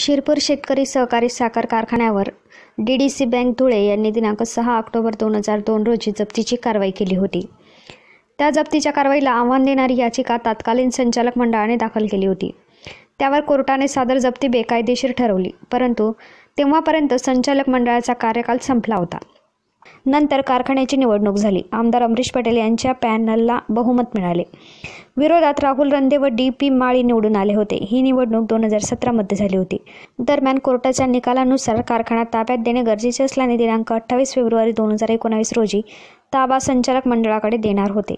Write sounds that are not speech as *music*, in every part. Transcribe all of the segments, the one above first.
शिरपूर शेतकरी सहकारी साखर कारखान्यावर D D C bank Dhule यांनी दिनांक सहा ऑक्टोबर दोन हजार दोन रोजी जप्तीची कारवाई केली होती. त्या जप्तीच्या कारवाईला आव्हान देणारी याचिका तत्कालीन संचालक मंडळाने दाखल केली होती. त्यावर कोर्टाने सादर जप्ती बेकायदेशीर ठरवली परंतु तेव्हापर्यंत संचालक मंडळाचा कार्यकाल संपला होता. नंतर कारखान्याची निवडणूक झाली. आमदार अमरीश पटेल यांच्या पॅनलला बहुमत मिळाले. विरोधात राहुल रंदे व डी पी माळी निवडून आले होते. ही निवडणूक दोन हजार सतरामध्ये झाली होती. दरम्यान कोर्टाच्या निकालानुसार कारखाना ताब्यात देणे गरजेचे असल्याने दिनांक अठ्ठावीस फेब्रुवारी दोन हजार एकोणावीस रोजी ताबा संचालक मंडळाकडे देणार होते.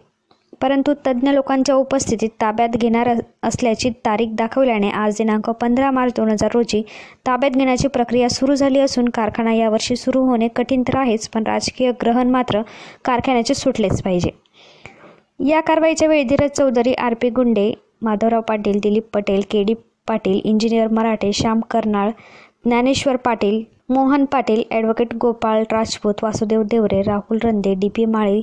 परंतु तज्ज्ञ लोकांच्या उपस्थितीत ताब्यात घेणार असल्याची तारीख दाखवल्याने आज दिनांक पंधरा मार्च दोन हजार रोजी ताब्यात घेण्याची प्रक्रिया सुरू झाली असून कारखाना यावर्षी सुरू होणे कठीण तर आहेच पण राजकीय ग्रहण मात्र कारखान्याचे सुटलेच पाहिजे. या कारवाईच्या वेळी Dhiraj Chaudhari R P Gunde Madhavrao Patil Dilip Patel K D Patil engineer Marathe Shyam Karnal Dnyaneshwar Patil Mohan Patil advocate Gopal Rajput Vasudev Deore Rahul Rande D P Mali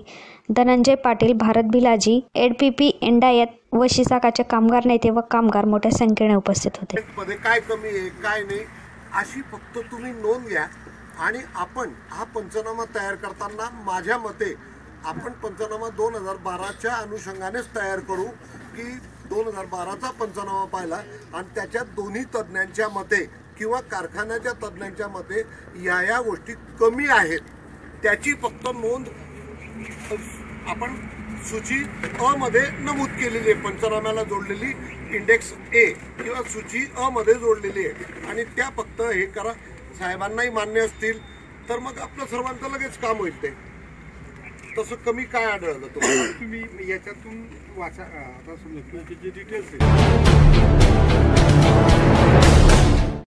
Dhananjay Patil Bharat Bhilaji add P P एंडायत व शिसाकाचे कामगार नेते व कामगार मोठ्या संख्येने उपस्थित होते. मध्ये काय कमी आहे काय नाही अशी फक्त तुम्ही नोंद घ्या आणि आपण हा पंचनामा तयार करताना माझ्या मते आपण पंचनामा दोन हजार बाराच्या अनुषंगानेच तयार करू की दोन हजार बाराचा पंचनामा पाहिला आणि त्याच्या दोन्ही तज्ज्ञांच्या मते किंवा कारखान्याच्या तज्ज्ञांच्या मते या या गोष्टी कमी आहेत. त्याची फक्त नोंद आपण सूची अ मध्ये नमूद केलेली आहे. पंचनाम्याला जोडलेली इंडेक्स ए किंवा सूची अ मध्ये जोडलेली आहे. आणि त्या फक्त हे करा. साहेबांनाही मान्य असतील तर मग आपलं सर्वांचं लगेच काम होईल ते. तसं कमी काय आढळलं तुम्हाला? *coughs* तुम्ही याच्यातून वाचा आता समजा जी जे डिटेल्स आहे